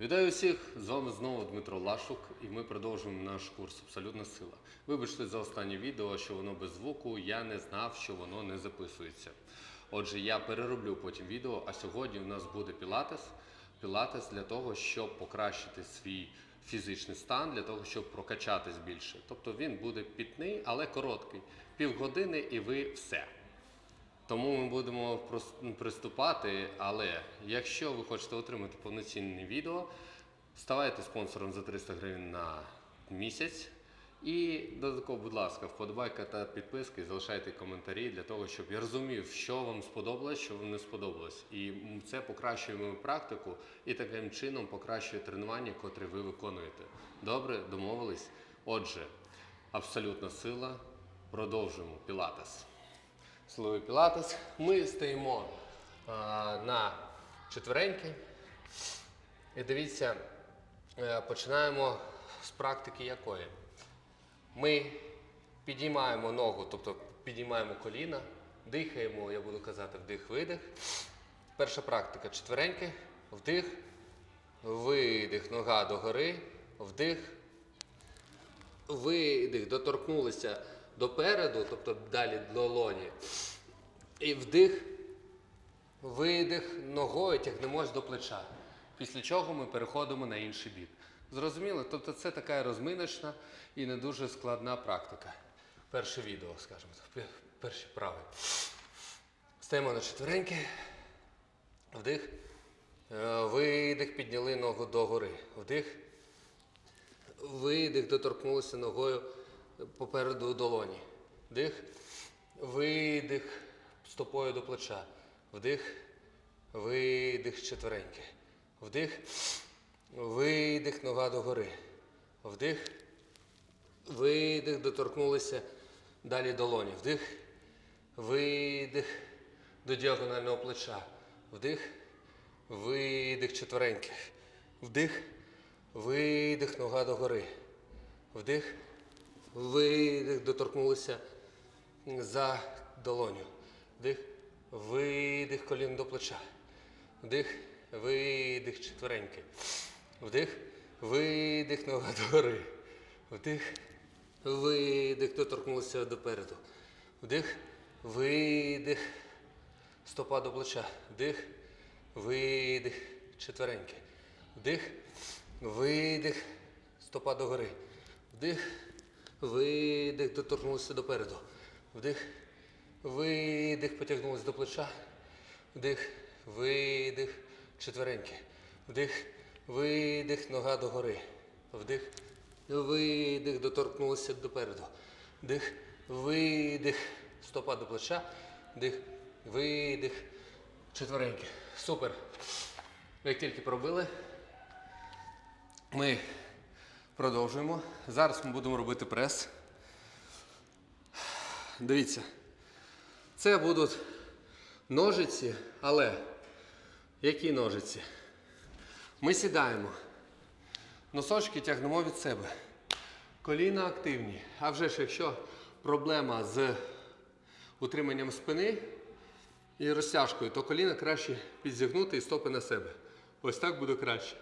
Вітаю всіх! З вами знову Дмитро Лашук, і ми продовжуємо наш курс Абсолютна сила. Вибачте за останнє відео, що воно без звуку. Я не знав, що воно не записується. Отже, я перероблю потім відео, а сьогодні у нас буде пілатес. Пілатес для того, щоб покращити свій фізичний стан, для того, щоб прокачатись більше. Тобто він буде пітний, але короткий. Півгодини і ви все. Тому ми будемо приступати. Але якщо ви хочете отримати повноцінне відео, ставайте спонсором за 300 гривень на місяць. І додатково, будь ласка, вподобайка та підписки, залишайте коментарі для того, щоб я розумів, що вам сподобалось, що вам не сподобалось. І це покращує мою практику і таким чином покращує тренування, котре ви виконуєте. Добре, домовились? Отже, абсолютна сила. Продовжуємо пілатес. Силовий пілатес. Ми стоїмо а, на четвереньки. І дивіться, е, починаємо з практики якої. Ми підіймаємо ногу, тобто підіймаємо коліна, дихаємо, я буду казати, вдих-видих. Перша практика четвереньки. Вдих, видих, нога догори, вдих, видих, доторкнулися допереду, тобто далі долоні. І вдих, видих, ногою тягнемось до плеча. Після чого ми переходимо на інший бік. Зрозуміло? Тобто це така розминочна і не дуже складна практика. Перше відео, скажімо так, пе- перші вправи. Стаємо на четвереньки. Вдих. Е, Видих, підняли ногу догори. Вдих. Видих, доторкнулися ногою попереду долоні. Вдих. Видих стопою до плеча. Вдих. Видих четвереньки. Вдих. Видих, нога догори. Вдих. Видих, доторкнулися далі долоні. Вдих. Видих до діагонального плеча. Вдих. Видих четвереньки. Вдих. Видих, нога догори. Вдих. Видих, доторкнулися за долоню. Вдих. Видих, коліно до плеча. Вдих. Видих, четвереньки. Вдих. Видих, нога догори. Вдих. Видих, доторкнулися допереду. Вдих. Видих. Стопа до плеча. Вдих. Видих. Четвереньки. Вдих. Видих. Стопа догори. Вдих. Видих. Доторкнулися допереду. Вдих. Видих. Потягнулися до плеча. Вдих. Видих. Четвереньки. Вдих. Видих. Нога догори. Вдих. Видих. Доторкнулися допереду. Вдих. Видих. Стопа до плеча. Вдих. Видих. Четвереньки. Супер. Як тільки пробили, ми продовжуємо. Зараз ми будемо робити прес. Дивіться. Це будуть ножиці, але які ножиці? Ми сідаємо. Носочки тягнемо від себе. Коліна активні. А вже ж якщо проблема з утриманням спини і розтяжкою, то коліна краще підзігнути і стопи на себе. Ось так буде краще.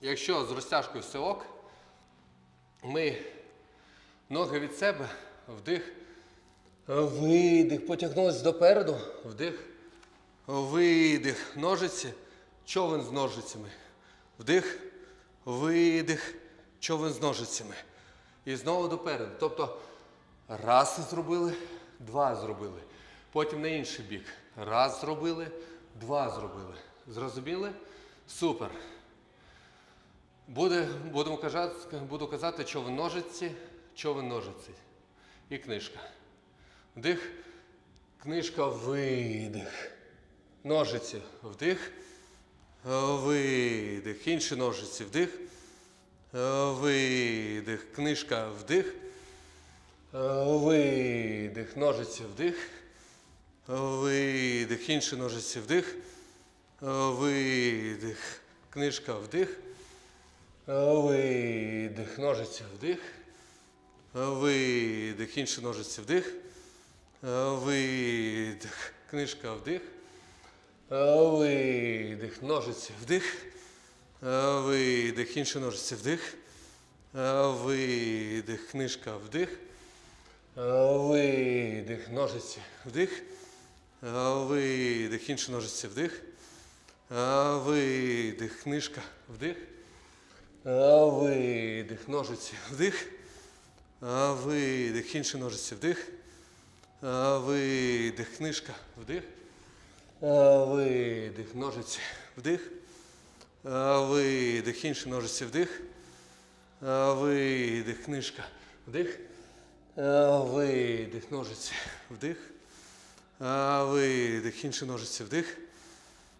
Якщо з розтяжкою все ок, ми ноги від себе, вдих, видих, потягнулися допереду, вдих, видих, ножиці, човен з ножицями. Вдих, видих, човен з ножицями. І знову допереду. Тобто раз зробили, два зробили. Потім на інший бік. Раз зробили, два зробили. Зрозуміли? Супер. Буде, будемо казати, буду казати, човен ножиці, ножиці. І книжка. Вдих, книжка, видих. Ножиці, вдих, видих. Інші ножиці, вдих, видих. Книжка, вдих, видих. Ножиці, вдих, видих. Інші ножиці, вдих, видих. Книжка, вдих. Видих. Ножиці вдих. Видих. Інші ножиці вдих. Видих. Книжка вдих. Видих. Ножиці вдих. Видих. Інші ножиці. Вдих. Видих. Книжка. Вдих. Видих. Ножиці. Вдих. Видих. Інші ножиці. Вдих. Видих. Книжка. Вдих. Видих. Ножиці. Вдих. Видих. Інші ножиці. Вдих. Видих. Книжка. Вдих. Видих. Ножиці. Вдих. Видих. Інші ножиці. Вдих. Видих. Книжка. Вдих. Видих. Ножиці. Вдих. Видих. Інші ножиці. Вдих.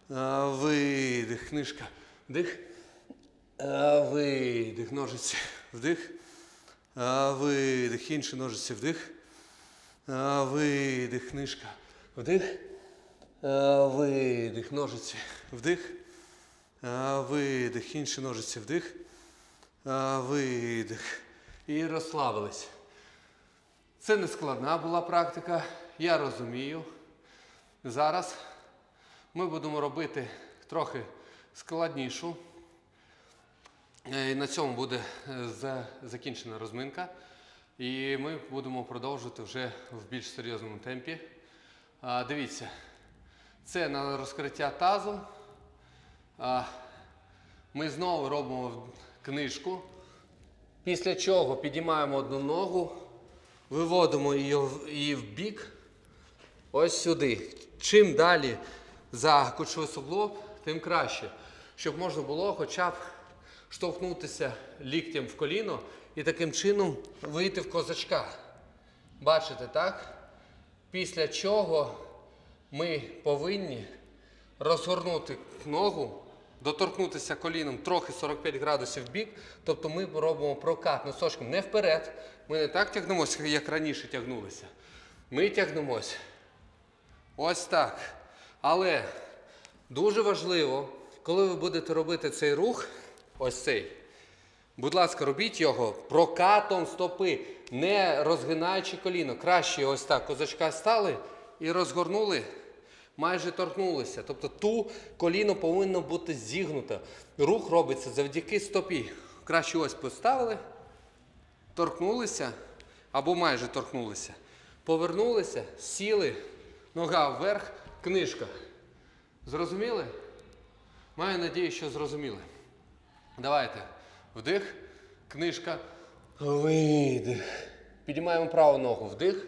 Видих. Книжка. Вдих. Видих. Ножиці. Вдих. Видих. Інші ножиці. Вдих. Видих. Книжка. Вдих. Видих. Ножиці. Вдих. Видих. Інші ножиці. Вдих. Видих. І розслабились. Це не складна була практика, я розумію. Зараз ми будемо робити трохи складнішу. Е, І на цьому буде е, закінчена розминка. І ми будемо продовжувати вже в більш серйозному темпі. Дивіться, це на розкриття тазу. Ми знову робимо книжку. Після чого підіймаємо одну ногу, виводимо її в бік, ось сюди. Чим далі за кучовий суглоб, тим краще. Щоб можна було хоча б штовхнутися ліктем в коліно і таким чином вийти в козачка. Бачите, так? Після чого ми повинні розгорнути ногу, доторкнутися коліном трохи 45 градусів в бік. Тобто ми робимо прокат носочком не вперед. Ми не так тягнемося, як раніше тягнулися. Ми тягнемось ось так. Але дуже важливо, коли ви будете робити цей рух, ось цей. Будь ласка, робіть його прокатом стопи, не розгинаючи коліно. Краще ось так козачка стали і розгорнули, майже торкнулися. Тобто ту коліно повинно бути зігнуте. Рух робиться завдяки стопі. Краще ось поставили, торкнулися або майже торкнулися. Повернулися, сіли, нога вверх, книжка. Зрозуміли? Маю надію, що зрозуміли. Давайте. Вдих, книжка. Видих. Піднімаємо праву ногу. Вдих.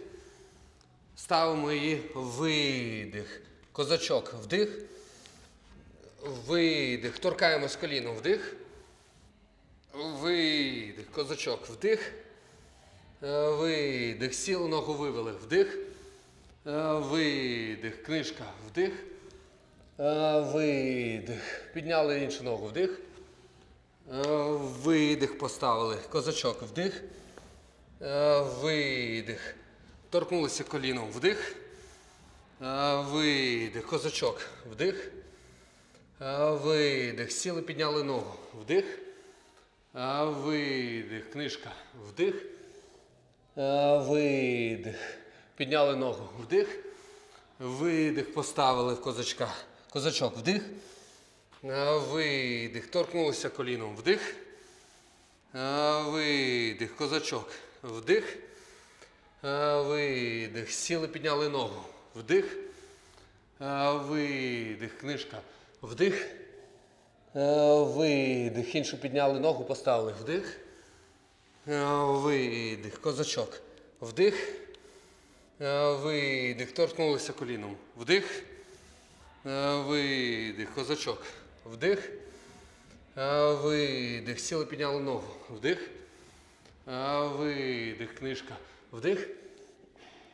Ставимо її. Видих. Козачок. Вдих. Видих. Торкаємось коліном. Вдих. Видих. Козачок. Вдих. Е, Видих. Сілу ногу вивели. Вдих. Е, Видих. Книжка. Вдих. Е, Видих. Підняли іншу ногу. Вдих. Е, Видих поставили. Козачок. Вдих. Е, Видих. Торкнулися коліном. Вдих. Е, Видих. Козачок. Вдих. Видих. Сіли, підняли ногу. Вдих. Видих. Книжка. Вдих. Видих. Підняли ногу. Вдих. Видих. Поставили в козачка. Козачок. Вдих. Е, Видих. Торкнулися коліном. Вдих. Е, Видих. Козачок. Вдих. Е, Видих. Сіли, підняли ногу. Вдих. Е, Видих. Книжка. Вдих. Е, Видих. Іншу підняли ногу, поставили. Вдих. Е, Видих. Козачок. Вдих. Е, Видих. Торкнулися коліном. Вдих. Е, Видих. Козачок. Вдих. Видих. Сіли, підняли ногу. Вдих. Видих. Книжка. Вдих.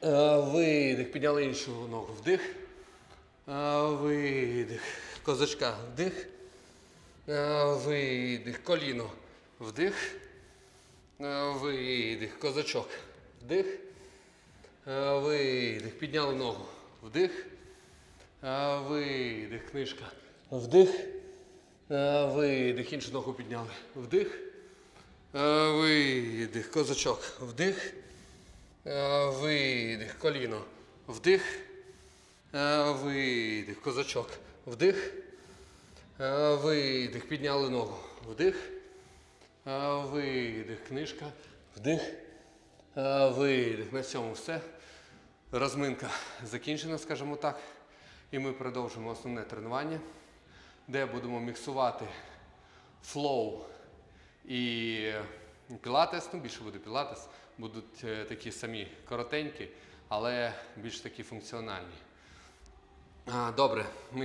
Видих. Підняли іншу ногу. Вдих. Видих. Козачка. Вдих. Видих. Коліно. Вдих. Видих. Козачок. Вдих. Видих. Підняли ногу. Вдих. Видих. Книжка. Вдих. Е, Видих. Іншу ногу підняли. Вдих. Е, Видих. Козачок. Вдих. Е, Видих. Коліно. Вдих. Видих. Козачок. Вдих. Видих, підняли ногу. Вдих. Видих, книжка. Вдих. Видих. На цьому все. Розминка закінчена, скажімо так. І ми продовжимо основне тренування, де будемо міксувати флоу і пілатес. Ну, більше буде пілатес. Будуть е, такі самі коротенькі, але більш такі функціональні. Добре,